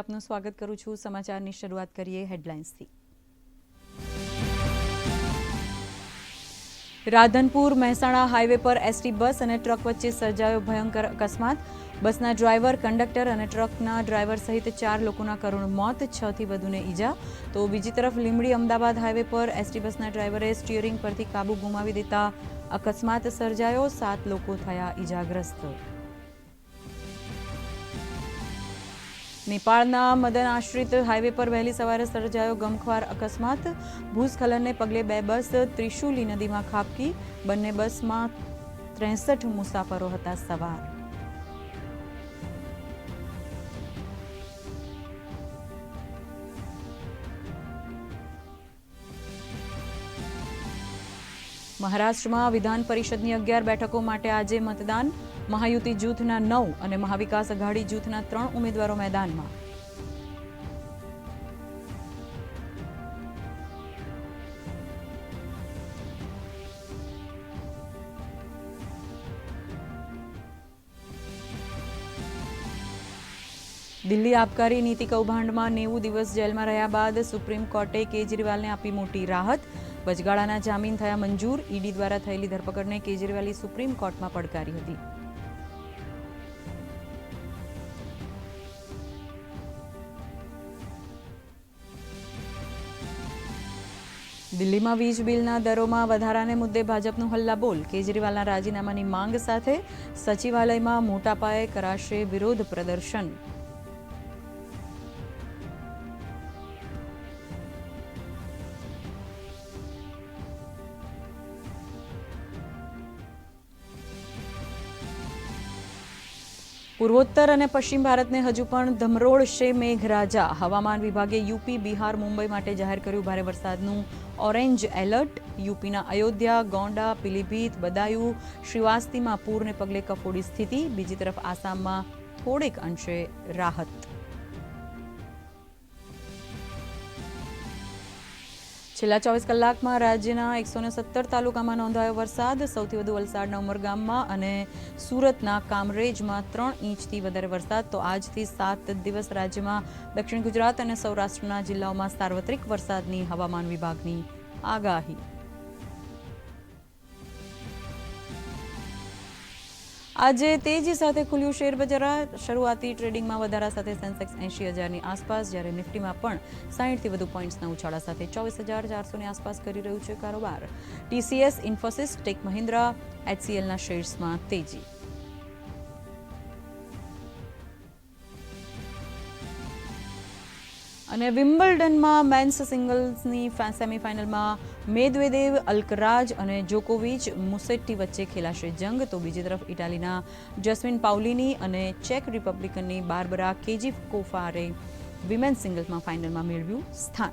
આપનું સ્વાગત કરું છું. સમાચારની શરૂઆત કરીએ હેડલાઇન્સથી. રાધનપુર મહેસાણા હાઈવે પર એસટી બસ અને ટ્રક વચ્ચે સર્જાયો ભયંકર અકસ્માત. બસના ડ્રાઈવર, કંડક્ટર અને ટ્રકના ડ્રાઈવર સહિત ચાર લોકોના કરુણ મોત, છ થી વધુને ઈજા. તો બીજી તરફ લીંબડી અમદાવાદ હાઈવે પર એસટી બસના ડ્રાઈવરે સ્ટીયરિંગ પરથી કાબુ ગુમાવી દેતા અકસ્માત સર્જાયો. સાત લોકો થયા ઈજાગ્રસ્ત. નેપાળના મદન આશ્રિત હાઈવે પર વહેલી સવારે સર્જાયો ગમખ્વાર અકસ્માત. ભૂસ્ખલનને પગલે બે બસ ત્રિશુલી નદીમાં ખાબકી. બંને બસમાં ત્રેસઠ મુસાફરો હતા સવાર. મહારાષ્ટ્રમાં વિધાન પરિષદની અગિયાર બેઠકો માટે આજે મતદાન. મહાયુતિ જૂથના નવ અને મહાવિકાસ અઘાડી જૂથના ત્રણ ઉમેદવારો મેદાનમાં. દિલ્હી આબકારી નીતિ કૌભાંડમાં નેવું દિવસ જેલમાં રહ્યા બાદ સુપ્રીમ કોર્ટે કેજરીવાલને આપી મોટી રાહત. વચગાળાના જામીન થયા મંજૂર. ઈડી દ્વારા થયેલી ધરપકડને કેજરીવાલે સુપ્રીમ કોર્ટમાં પડકારી હતી. દિલ્હીમાં વીજ બિલના દરોમાં વધારાને મુદ્દે ભાજપનું હલ્લાબોલ. કેજરીવાલના રાજીનામાની માંગ સાથે સચિવાલયમાં મોટા પાયે કરાશે વિરોધ પ્રદર્શન. પૂર્વોત્તર અને પશ્ચિમ ભારતને હજુ પણ ધમરોળશે મેઘરાજા. હવામાન વિભાગે યુપી, બિહાર, મુંબઈ માટે જાહેર કર્યું ભારે વરસાદનું ઓરેન્જ એલર્ટ. યુપીના અયોધ્યા, ગોંડા, પીલીભીત, બદાયુ, શ્રીવાસ્તીમાં પૂરને પગલે કફોડી સ્થિતિ. બીજી તરફ આસામમાં થોડેક અંશે રાહત. છેલ્લા ચોવીસ કલાકમાં રાજ્યના એકસો સત્તર તાલુકામાં નોંધાયો વરસાદ, સૌથી વધુ વલસાડના ઉમરગામમાં અને સુરતના કામરેજમાં ત્રણ ઇંચથી વધારે વરસાદ. તો આજથી સાત દિવસ રાજ્યમાં દક્ષિણ ગુજરાત અને સૌરાષ્ટ્રના જિલ્લાઓમાં સાર્વત્રિક વરસાદની હવામાન વિભાગની આગાહી. આજે તેજી સાથે ખુલ્યું શેર બજાર. શરૂઆતી ટ્રેડિંગમાં વધારા સાથે સેન્સેક્સ એંશી હજારની આસપાસ, જ્યારે નિફ્ટીમાં પણ સાહીઠથી વધુ પોઈન્ટ્સના ઉછાળા સાથે ચોવીસ હજાર ચારસોની આસપાસ કરી રહ્યું છે કારોબાર. ટીસીએસ, ઇન્ફોસિસ, ટેક મહિન્દ્રા, એચસીએલના શેર્સમાં તેજી. અને વિમ્બલ્ડનમાં મેન્સ સિંગલ્સની સેમીફાઇનલમાં મેદવેદેવ, અલ્કરાજ અને જોકોવિચ મુસેટ્ટી વચ્ચે ખેલાશે જંગ. તો બીજી તરફ ઇટાલીના જસ્મિન પાઉલિની અને ચેક રિપબ્લિકનની બારબરા કેજી કોફારે વિમેન્સ સિંગલ્સમાં ફાઇનલમાં મેળવ્યું સ્થાન.